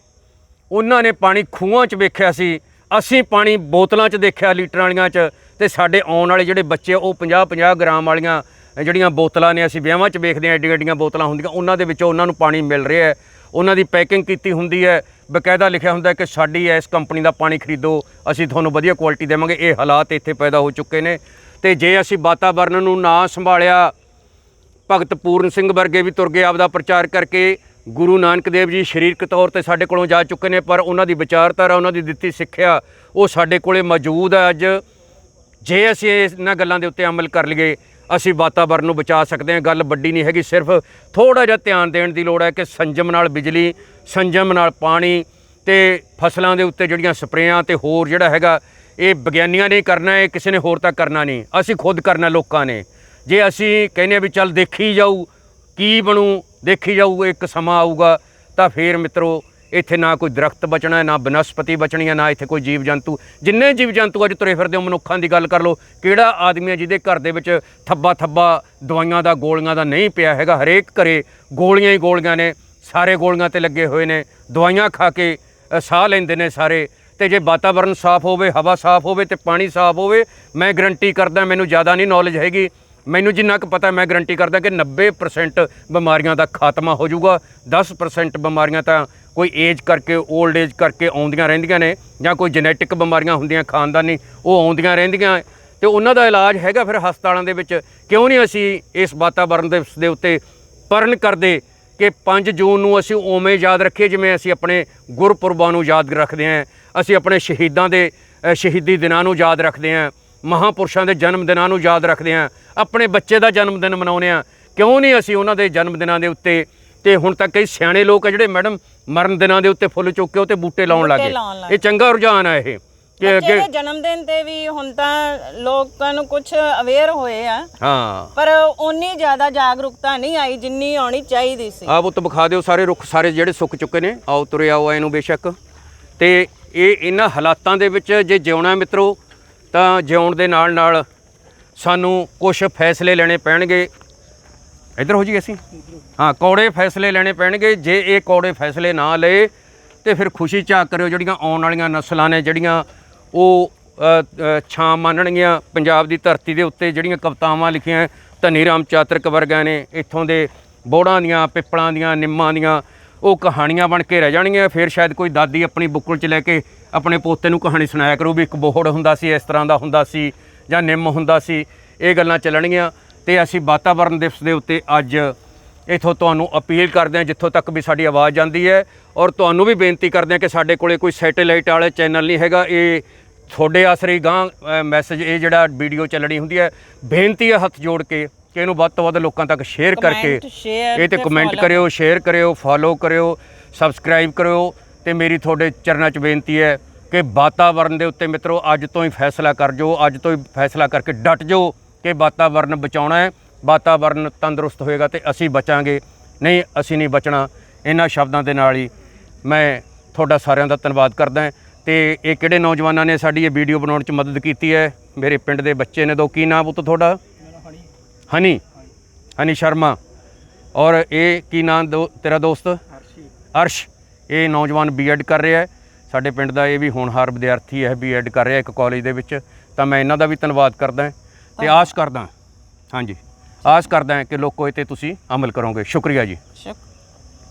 ਉਹਨਾਂ ਨੇ ਪਾਣੀ ਖੂਹਾਂ 'ਚ ਵੇਖਿਆ ਸੀ। ਅਸੀਂ ਪਾਣੀ ਬੋਤਲਾਂ 'ਚ ਦੇਖਿਆ ਲੀਟਰਾਂ ਵਾਲੀਆਂ 'ਚ ਤੇ ਸਾਡੇ ਆਉਣ ਵਾਲੇ ਜਿਹੜੇ ਬੱਚੇ ਉਹ 50 50 ਗ੍ਰਾਮ ਵਾਲੀਆਂ ਜਿਹੜੀਆਂ ਬੋਤਲਾਂ ਨੇ, ਅਸੀਂ ਵਿਆਹਾਂ 'ਚ ਵੇਖਦੇ ਹਾਂ, ਐਡੀਆਂ ਐਡੀਆਂ ਬੋਤਲਾਂ ਹੁੰਦੀਆਂ, ਉਹਨਾਂ ਦੇ ਵਿੱਚੋਂ ਉਹਨਾਂ ਨੂੰ ਪਾਣੀ ਮਿਲ ਰਿਹਾ ਹੈ। ਉਹਨਾਂ ਦੀ ਪੈਕਿੰਗ ਕੀਤੀ ਹੁੰਦੀ ਹੈ। ਬਕਾਇਦਾ ਲਿਖਿਆ ਹੁੰਦਾ ਕਿ ਸਾਡੀ ਇਸ ਕੰਪਨੀ ਦਾ ਪਾਣੀ ਖਰੀਦੋ, ਅਸੀਂ ਤੁਹਾਨੂੰ ਵਧੀਆ ਕੁਆਲਿਟੀ ਦੇਵਾਂਗੇ। ਇਹ ਹਾਲਾਤ ਇੱਥੇ ਪੈਦਾ ਹੋ ਚੁੱਕੇ ਨੇ। ਤੇ ਜੇ ਅਸੀਂ ਵਾਤਾਵਰਣ ਨੂੰ ਨਾ ਸੰਭਾਲਿਆ, ਭਗਤ ਪੂਰਨ ਸਿੰਘ ਵਰਗੇ ਵੀ ਤੁਰ ਗਏ, ਆਪਦਾ ਪ੍ਰਚਾਰ ਕਰਕੇ ਗੁਰੂ ਨਾਨਕ ਦੇਵ ਜੀ ਸਰੀਰਕ ਤੌਰ ਤੇ ਸਾਡੇ ਕੋਲੋਂ ਜਾ ਚੁੱਕੇ ਨੇ, ਪਰ ਉਹਨਾਂ ਦੀ ਵਿਚਾਰਧਾਰਾ, ਉਹਨਾਂ ਦੀ ਦਿੱਤੀ ਸਿੱਖਿਆ, ਉਹ ਸਾਡੇ ਕੋਲੇ ਮੌਜੂਦ ਹੈ ਅੱਜ। ਜੇ ਅਸੀਂ ਇਹਨਾਂ ਗੱਲਾਂ ਦੇ ਉੱਤੇ ਅਮਲ ਕਰ ਲਈਏ, ਅਸੀਂ ਵਾਤਾਵਰਨ ਨੂੰ ਬਚਾ ਸਕਦੇ ਹਾਂ। ਗੱਲ ਵੱਡੀ ਨਹੀਂ ਹੈਗੀ, ਸਿਰਫ ਥੋੜਾ ਜਿਹਾ ਧਿਆਨ ਦੇਣ ਦੀ ਲੋੜ ਹੈ ਕਿ ਸੰਜਮ ਨਾਲ ਬਿਜਲੀ, ਸੰਜਮ ਨਾਲ ਪਾਣੀ ਤੇ ਫਸਲਾਂ ਦੇ ਉੱਤੇ ਜਿਹੜੀਆਂ ਸਪਰੇਆਂ ਤੇ ਹੋਰ ਜਿਹੜਾ ਹੈਗਾ, ਇਹ ਵਿਗਿਆਨੀਆਂ ਨੇ ਕਰਨਾ ਹੈ ਕਿਸੇ ਨੇ ਹੋਰ ਤਾਂ ਕਰਨਾ ਨਹੀਂ। ਅਸੀਂ ਖੁਦ ਕਰਨਾ ਲੋਕਾਂ ਨੇ। ਜੇ ਅਸੀਂ ਕਹਿੰਦੇ ਹਾਂ ਵੀ ਚੱਲ ਦੇਖੀ ਜਾਊ ਕੀ ਬਣੂ? ਦੇਖੀ ਜਾਊਗਾ, ਇੱਕ ਸਮਾਂ ਆਊਗਾ, ਤਾਂ ਫੇਰ ਮਿੱਤਰੋ, ਇੱਥੇ ਨਾ ਕੋਈ ਦਰਖਤ ਬਚਣਾ, ਨਾ ਬਨਸਪਤੀ ਬਚਣੀ ਹੈ ਨਾ ਇੱਥੇ ਕੋਈ ਜੀਵ ਜੰਤੂ ਜਿੰਨੇ ਜੀਵ ਜੰਤੂ ਅੱਜ ਤੁਰੇ ਫਿਰਦੇ ਹੋ, ਮਨੁੱਖਾਂ ਦੀ ਗੱਲ ਕਰ ਲਓ, ਕਿਹੜਾ ਆਦਮੀ ਹੈ ਜਿਹਦੇ ਘਰ ਦੇ ਵਿੱਚ ਥੱਬਾ ਥੱਬਾ ਦਵਾਈਆਂ ਦਾ, ਗੋਲੀਆਂ ਦਾ ਨਹੀਂ ਪਿਆ ਹੈਗਾ, ਹਰੇਕ ਘਰੇ ਗੋਲੀਆਂ ਹੀ ਗੋਲੀਆਂ ਨੇ, ਸਾਰੇ ਗੋਲੀਆਂ ਤੇ ਲੱਗੇ ਹੋਏ ਨੇ, ਦਵਾਈਆਂ ਖਾ ਕੇ ਸਾਹ ਲੈਂਦੇ ਨੇ ਸਾਰੇ। ਤੇ ਜੇ ਵਾਤਾਵਰਣ ਸਾਫ਼ ਹੋਵੇ, ਹਵਾ ਸਾਫ਼ ਹੋਵੇ ਤੇ ਪਾਣੀ ਸਾਫ਼ ਹੋਵੇ, ਮੈਂ ਗਰੰਟੀ ਕਰਦਾ, ਮੈਨੂੰ ਜ਼ਿਆਦਾ ਨਹੀਂ ਨੌਲੇਜ ਹੈਗੀ। ਮੈਨੂੰ ਜਿੰਨਾ ਕੁ ਪਤਾ, ਮੈਂ ਗਰੰਟੀ ਕਰਦਾ ਕਿ 90% ਬਿਮਾਰੀਆਂ ਦਾ ਖਾਤਮਾ ਹੋ ਜਾਊਗਾ। 10% ਬਿਮਾਰੀਆਂ ਤਾਂ ਕੋਈ ਏਜ ਕਰਕੇ 올ਡ ਏਜ ਕਰਕੇ ਆਉਂਦੀਆਂ ਰਹਿੰਦੀਆਂ ਨੇ ਜਾਂ ਕੋਈ ਜੈਨੇਟਿਕ ਬਿਮਾਰੀਆਂ ਹੁੰਦੀਆਂ ਖਾਨਦਾਨੀ, ਉਹ ਆਉਂਦੀਆਂ ਰਹਿੰਦੀਆਂ। ਤੇ ਉਹਨਾਂ ਦਾ ਇਲਾਜ ਹੈਗਾ ਫਿਰ ਹਸਪਤਾਲਾਂ ਦੇ ਵਿੱਚ। ਕਿਉਂ ਨਹੀਂ ਅਸੀਂ ਇਸ ਵਾਤਾਵਰਣ ਦੇ ਦੇ ਉੱਤੇ ਪਰਨ ਕਰਦੇ ਕਿ 5 ਜੂਨ ਨੂੰ ਅਸੀਂ ਉਵੇਂ ਯਾਦ ਰੱਖੀਏ ਜਿਵੇਂ ਅਸੀਂ ਆਪਣੇ ਗੁਰਪੁਰਬਾਂ ਨੂੰ ਯਾਦ ਰੱਖਦੇ ਹਾਂ, ਅਸੀਂ ਆਪਣੇ ਸ਼ਹੀਦਾਂ ਦੇ ਸ਼ਹੀਦੀ ਦਿਨਾਂ ਨੂੰ ਯਾਦ ਰੱਖਦੇ ਹਾਂ। ਮਹਾਪੁਰਸ਼ਾਂ ਦੇ ਜਨਮ ਦਿਨਾਂ ਨੂੰ ਯਾਦ ਰੱਖਦੇ ਹਾਂ। ਆਪਣੇ ਬੱਚੇ ਦਾ ਜਨਮ ਦਿਨ ਮਨਾਉਂਦੇ ਹਾਂ। ਕਿਉਂ ਨਹੀਂ ਅਸੀਂ ਉਹਨਾਂ ਦੇ ਜਨਮ ਦਿਨਾਂ ਦੇ ਉੱਤੇ ਤੇ ਹੁਣ ਤੱਕ ਕਈ ਸਿਆਣੇ ਲੋਕ ਆ ਜਿਹੜੇ ਮੈਡਮ ਮਰਨ ਦਿਨਾਂ ਦੇ ਉੱਤੇ ਫੁੱਲ ਚੁੱਕ ਕੇ ਉੱਤੇ ਬੂਟੇ ਲਾਉਣ ਲੱਗੇ। ਇਹ ਚੰਗਾ ਰੁਝਾਨ ਆ ਇਹ। ਕਿ ਅੱਗੇ
ਜਨਮ ਦਿਨ ਤੇ ਵੀ ਹੁਣ ਤਾਂ ਲੋਕਾਂ ਨੂੰ ਕੁਝ ਅਵੇਅਰ ਹੋਏ ਆ।
ਹਾਂ।
ਪਰ ਉਨੀ ਜ਼ਿਆਦਾ ਜਾਗਰੂਕਤਾ ਨਹੀਂ ਆਈ ਜਿੰਨੀ ਆਉਣੀ ਚਾਹੀਦੀ ਸੀ।
ਆਪ ਉੱਤ ਵਿਖਾ ਦਿਓ ਸਾਰੇ ਰੁੱਖ ਸਾਰੇ ਜਿਹੜੇ ਸੁੱਕ ਚੁੱਕੇ ਨੇ। ਆਓ ਤੁਰੇ ਆਓ ਇਹਨੂੰ ਬੇਸ਼ੱਕ। ਤੇ ਇਹ ਇਹਨਾਂ ਹਾਲਾਤਾਂ ਦੇ ਵਿੱਚ ਜੇ ਜਿਉਣਾ ਮਿੱਤਰੋ ਤਾਂ ਜਿਉਣ ਦੇ ਨਾਲ ਨਾਲ ਸਾਨੂੰ ਕੁਝ ਫੈਸਲੇ ਲੈਣੇ ਪੈਣਗੇ। ਇੱਧਰ ਹੋ ਜੀ ਅਸੀਂ? ਹਾਂ, ਕੌੜੇ ਫੈਸਲੇ ਲੈਣੇ ਪੈਣਗੇ। ਜੇ ਇਹ ਕੌੜੇ ਫੈਸਲੇ ਨਾ ਲਏ, ਤੇ ਫਿਰ ਖੁਸ਼ੀ ਝਾਕ ਕਰਿਓ, ਜਿਹੜੀਆਂ ਆਉਣ ਵਾਲੀਆਂ ਨਸਲਾਂ ਨੇ, ਜਿਹੜੀਆਂ ਉਹ ਛਾਂ ਮੰਨਣਗੀਆਂ। ਪੰਜਾਬ ਦੀ ਧਰਤੀ ਦੇ ਉੱਤੇ ਜਿਹੜੀਆਂ ਕਵਿਤਾਵਾਂ ਲਿਖੀਆਂ, ਧਨੀ ਰਾਮ ਚਾਤਰਕ ਵਰਗਿਆਂ ਨੇ, ਇੱਥੋਂ ਦੇ ਬੋੜਾਂ ਦੀਆਂ, ਪਿੱਪਲਾਂ ਦੀਆਂ, ਨਿੰਮਾਂ ਦੀਆਂ, ਉਹ ਕਹਾਣੀਆਂ ਬਣ ਕੇ ਰਹਿ ਜਾਣਗੀਆਂ। ਫਿਰ ਸ਼ਾਇਦ ਕੋਈ ਦਾਦੀ ਆਪਣੀ ਬੁੱਕਲ 'ਚ ਲੈ ਕੇ ਆਪਣੇ ਪੋਤੇ ਨੂੰ ਕਹਾਣੀ ਸੁਣਾਇਆ ਕਰੂ ਵੀ ਇੱਕ ਬੋਹੜ ਹੁੰਦਾ ਸੀ ਇਸ ਤਰ੍ਹਾਂ ਦਾ ਹੁੰਦਾ ਸੀ ਜਾਂ ਨਿੰਮ ਹੁੰਦਾ ਸੀ ਇਹ ਗੱਲਾਂ ਚੱਲਣਗੀਆਂ ਤੇ ਅਸੀਂ ਵਾਤਾਵਰਣ ਦਿਵਸ ਦੇ ਉੱਤੇ ਅੱਜ ਇਥੋਂ ਤੁਹਾਨੂੰ ਅਪੀਲ ਕਰਦੇ ਹਾਂ ਜਿੱਥੋਂ ਤੱਕ ਵੀ ਸਾਡੀ ਆਵਾਜ਼ ਜਾਂਦੀ ਹੈ ਔਰ ਤੁਹਾਨੂੰ ਵੀ ਬੇਨਤੀ ਕਰਦੇ ਹਾਂ ਕਿ ਸਾਡੇ ਕੋਲੇ ਕੋਈ ਸੈਟੇਲਾਈਟ ਵਾਲੇ ਚੈਨਲ ਨਹੀਂ ਹੈਗਾ ਇਹ ਤੁਹਾਡੇ ਆਸਰੇ ਗਾਂ ਮੈਸੇਜ ਇਹ ਜਿਹੜਾ ਵੀਡੀਓ ਚੱਲਣੀ ਹੁੰਦੀ ਹੈ ਬੇਨਤੀ ਹੈ ਹੱਥ ਜੋੜ ਕੇ ਕਿ ਇਹਨੂੰ ਵੱਧ ਤੋਂ ਵੱਧ ਲੋਕਾਂ ਤੱਕ ਸ਼ੇਅਰ ਕਰਕੇ ਇਹ ਤੇ ਕਮੈਂਟ ਕਰਿਓ ਸ਼ੇਅਰ ਕਰਿਓ ਫੋਲੋ ਕਰਿਓ ਸਬਸਕ੍ਰਾਈਬ ਕਰਿਓ ਤੇ ਮੇਰੀ ਤੁਹਾਡੇ ਚਰਨਾਂ 'ਚ ਬੇਨਤੀ ਹੈ ਕਿ ਵਾਤਾਵਰਣ ਦੇ ਉੱਤੇ ਮਿੱਤਰੋ ਅੱਜ ਤੋਂ ਹੀ ਫੈਸਲਾ ਕਰ ਜੋ ਅੱਜ ਤੋਂ ਹੀ ਫੈਸਲਾ ਕਰਕੇ ਡਟ ਜੋ ਕਿ ਵਾਤਾਵਰਣ ਬਚਾਉਣਾ ਹੈ ਵਾਤਾਵਰਣ ਤੰਦਰੁਸਤ ਹੋਏਗਾ ਤੇ ਅਸੀਂ ਬਚਾਂਗੇ। ਨਹੀਂ ਅਸੀਂ ਨਹੀਂ ਬਚਣਾ। ਇਹਨਾਂ ਸ਼ਬਦਾਂ ਦੇ ਨਾਲ ਹੀ ਮੈਂ ਤੁਹਾਡਾ ਸਾਰਿਆਂ ਦਾ ਧੰਨਵਾਦ ਕਰਦਾ ਹਾਂ। ਤੇ ਇਹ ਕਿਹੜੇ ਨੌਜਵਾਨਾਂ ਨੇ ਸਾਡੀ ਇਹ ਵੀਡੀਓ ਬਣਾਉਣ 'ਚ ਮਦਦ ਕੀਤੀ ਹੈ? ਮੇਰੇ ਪਿੰਡ ਦੇ ਬੱਚੇ ਨੇ ਦੋ। ਕੀ ਨਾਮ ਪੁੱਤ ਤੁਹਾਡਾ? ਹਨੀ। ਹਨੀ ਸ਼ਰਮਾ। ਔਰ ਇਹ ਕੀ ਨਾਮ ਦੋ ਤੇਰਾ ਦੋਸਤ? ਅਰਸ਼ ਇਹ ਨੌਜਵਾਨ ਬੀਐਡ ਕਰ ਰਿਹਾ ਹੈ। ਸਾਡੇ ਪਿੰਡ ਦਾ ਇਹ ਵੀ ਹੋਣਹਾਰ ਵਿਦਿਆਰਥੀ ਹੈ ਬੀਐਡ ਕਰ ਰਿਹਾ ਇੱਕ ਕਾਲਜ ਦੇ ਵਿੱਚ। ਤਾਂ ਮੈਂ ਇਹਨਾਂ ਦਾ ਵੀ ਧੰਨਵਾਦ ਕਰਦਾ ਤੇ ਆਸ ਕਰਦਾ ਹਾਂਜੀ। ਆਸ ਕਰਦਾ ਕਿ ਲੋਕੋ ਇਹ ਤੇ ਤੁਸੀਂ ਅਮਲ ਕਰੋਗੇ। ਸ਼ੁਕਰੀਆ ਜੀ।